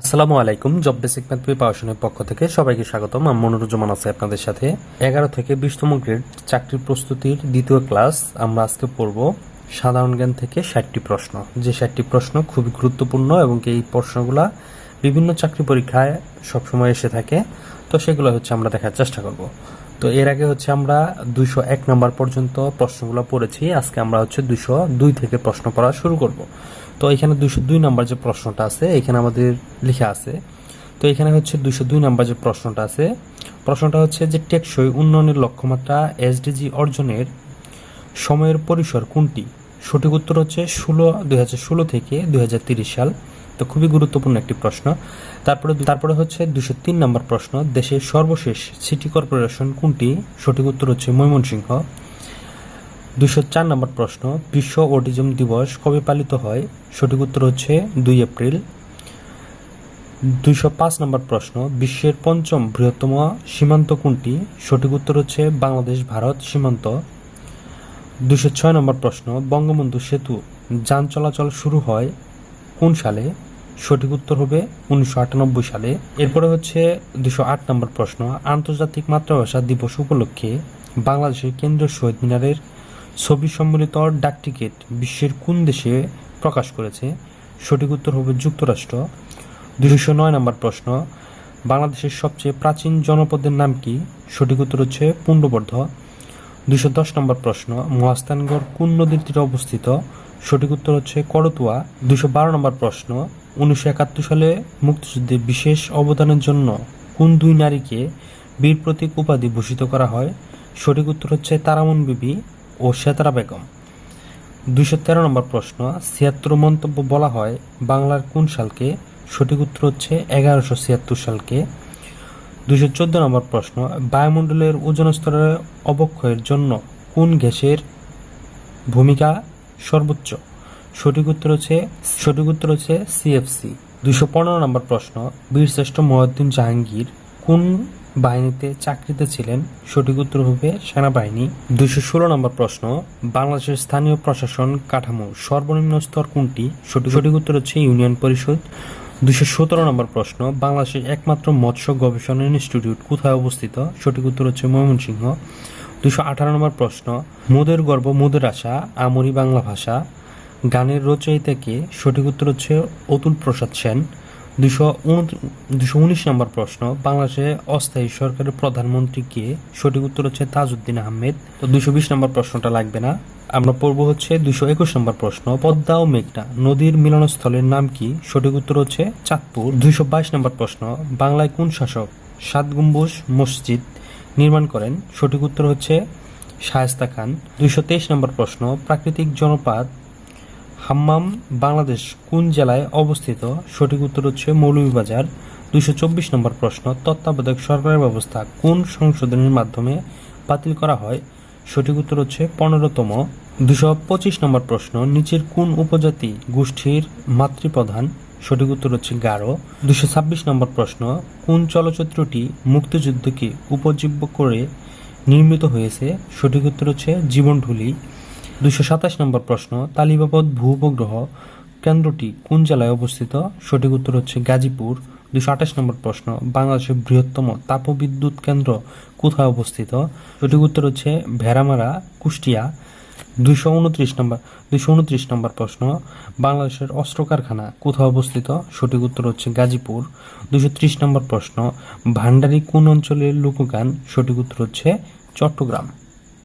আসসালামু আলাইকুম। Job basic math প্রিপারেশনের পক্ষ থেকে সবাইকে স্বাগতম। আমি মনোরঞ্জন আছে আপনাদের সাথে। এগারো থেকে বিশতম গ্রেড চাকরির প্রস্তুতির দ্বিতীয় ক্লাস আমরা আজকে পড়ব সাধারণ জ্ঞান থেকে ষাটটি প্রশ্ন। যে ষাটটি প্রশ্ন খুবই গুরুত্বপূর্ণ এবং এই প্রশ্নগুলা বিভিন্ন চাকরি পরীক্ষায় সবসময় এসে থাকে, তো সেগুলো হচ্ছে আমরা দেখার চেষ্টা করব। তো এর আগে হচ্ছে আমরা দুইশো এক নম্বর পর্যন্ত প্রশ্নগুলো পড়েছি। আজকে আমরা হচ্ছে দুইশো দুই থেকে প্রশ্ন পড়া শুরু করব। তো এখানে দুইশো দুই নম্বর যে প্রশ্নটা আছে, এখানে আমাদের লেখা আছে। তো এখানে হচ্ছে দুইশো দুই নম্বর যে প্রশ্নটা আছে, প্রশ্নটা হচ্ছে যে টেকসই উন্নয়নের লক্ষ্যমাত্রা এসডিজি অর্জনের সময়ের পরিসর কোনটি? সঠিক উত্তর হচ্ছে ষোলো, দুই হাজার ষোলো থেকে দুই সাল। তো খুবই গুরুত্বপূর্ণ একটি প্রশ্ন। তারপরে তারপরে হচ্ছে দুশো তিন নম্বর প্রশ্ন, দেশের সর্বশেষ সিটি কর্পোরেশন কোনটি? সঠিক উত্তর হচ্ছে ময়মনসিংহ। দুশো চার নম্বর প্রশ্ন, বিশ্ব অটিজম দিবস কবে পালিত হয়? সঠিক উত্তর হচ্ছে দুই এপ্রিল। দুইশো পাঁচ নম্বর প্রশ্ন, বিশ্বের পঞ্চম বৃহত্তম সীমান্ত কোনটি? সঠিক উত্তর হচ্ছে বাংলাদেশ, ভারত, সীমান্ত। দুশো ছয় নম্বর প্রশ্ন, বঙ্গবন্ধু সেতু যান চলাচল শুরু হয় কোন সালে? সঠিক উত্তর হবে উনিশশো আটানব্বই সালে। এরপরে হচ্ছে দুশো আট নম্বর প্রশ্ন, আন্তর্জাতিক মাতৃভাষা দিবস উপলক্ষে বাংলাদেশের কেন্দ্রীয় শহীদ মিনারের ছবি সম্বলিত ডাকটিকিট বিশ্বের কোন দেশে প্রকাশ করেছে? সঠিক উত্তর হবে যুক্তরাষ্ট্র। দুশো নয় নম্বর প্রশ্ন, বাংলাদেশের সবচেয়ে প্রাচীন জনপদের নাম কি? সঠিক উত্তর হচ্ছে পুণ্ডবর্ধ। দুশো দশ নম্বর প্রশ্ন, মহাস্থানগড় কোন নদীর তীরে অবস্থিত? সঠিক উত্তর হচ্ছে করতুয়া। দুশো বারো নম্বর প্রশ্ন, উনিশশো একাত্তর সালে মুক্তিযুদ্ধে বিশেষ অবদানের জন্য কোন দুই নারীকে বীর প্রতীক উপাধি ভূষিত করা হয়? সঠিক উত্তর হচ্ছে তারামন বিবি। ও সেতারা বেগম। দুইশো তেরো নম্বর প্রশ্ন, ছিয়াত্তর মন্তব্য বলা হয়, বাংলার কোন সালকে? সঠিক উত্তর হচ্ছে এগারোশো ছিয়াত্তর সালকে। দুইশো চোদ্দ নম্বর প্রশ্ন, বায়ুমণ্ডলের ওজন স্তরের অবক্ষয়ের জন্য কোন গ্যাসের ভূমিকা সর্বোচ্চ? সঠিক উত্তর হচ্ছে, সঠিক উত্তর হচ্ছে সিএফসি দুইশো পনেরো নম্বর প্রশ্ন, বীরশ্রেষ্ঠ মহিউদ্দিন জাহাঙ্গীর কোন বাহিনীতে চাকরিতে ছিলেন সঠিক উত্তর হবে সেনাবাহিনী। দুশো ষোলো নম্বর প্রশ্ন, বাংলাদেশের স্থানীয় প্রশাসন কাঠামো সর্বনিম্ন স্তর কোনটি? সঠিক উত্তর হচ্ছে ইউনিয়ন পরিষদ। দুশো সতেরো নম্বর প্রশ্ন, বাংলাদেশের একমাত্র মৎস্য গবেষণা ইনস্টিটিউট কোথায় অবস্থিত? সঠিক উত্তর হচ্ছে ময়মনসিংহ। দুশো আঠারো নম্বর প্রশ্ন, মোদের গর্ব, মোদের আশা আমরি বাংলা ভাষা। গানের রচয়িতাকে সঠিক উত্তর হচ্ছে অতুল প্রসাদ সেন। দুশো দুশো উনিশ নম্বর প্রশ্ন, বাংলাদেশে অস্থায়ী সরকারের প্রধানমন্ত্রী কে? সঠিক উত্তর হচ্ছে তাজউদ্দিন আহমেদ। তো দুশো বিশ নম্বর প্রশ্নটা লাগবে না। আমরা পড়ব হচ্ছে দুশো একুশ নম্বর প্রশ্ন, পদ্মা ও মেঘনা নদীর মিলনস্থলের নাম কি? সঠিক উত্তর হচ্ছে চাঁদপুর। দুইশো বাইশ নম্বর প্রশ্ন, বাংলায় কোন শাসক সাত গম্বুজ মসজিদ নির্মাণ করেন? সঠিক উত্তর হচ্ছে শায়েস্তা খান। দুইশো তেইশ নম্বর প্রশ্ন, প্রাকৃতিক জনপাত হাম্মাম বাংলাদেশ কোন জেলায় অবস্থিত? সঠিক উত্তর হচ্ছে মৌলভীবাজার। দুইশো চব্বিশ নম্বর প্রশ্ন, তত্ত্বাবধায়ক সরকারের ব্যবস্থা কোন সংশোধনের মাধ্যমে বাতিল করা হয়? সঠিক উত্তর হচ্ছে পনেরোতম। দুশো পঁচিশ নম্বর প্রশ্ন, নিচের কোন উপজাতি গোষ্ঠীর মাতৃপ্রধান? সঠিক উত্তর হচ্ছে গারো। দুশো ছাব্বিশ নম্বর প্রশ্ন, কোন চলচ্চিত্রটি মুক্তিযুদ্ধকে উপজীব্য করে নির্মিত হয়েছে? সঠিক উত্তর হচ্ছে জীবনঢুলি। দুশো সাতাশ নম্বর প্রশ্ন, তালিবাবদ ভূ উপগ্রহ কেন্দ্রটি কোন জেলায় অবস্থিত? সঠিক উত্তর হচ্ছে গাজীপুর। দুশো আঠাশ নম্বর প্রশ্ন, বাংলাদেশের বৃহত্তম তাপবিদ্যুৎ কেন্দ্র কোথায় অবস্থিত? সঠিক উত্তর হচ্ছে ভেড়ামারা, কুষ্টিয়া। দুইশো উনত্রিশ নম্বর, দুইশো উনত্রিশ নম্বর প্রশ্ন, বাংলাদেশের অস্ত্র কারখানা কোথায় অবস্থিত? সঠিক উত্তর হচ্ছে গাজীপুর। দুশো ত্রিশ নম্বর প্রশ্ন, ভান্ডারী কোন অঞ্চলের লোকগান? সঠিক উত্তর হচ্ছে চট্টগ্রাম।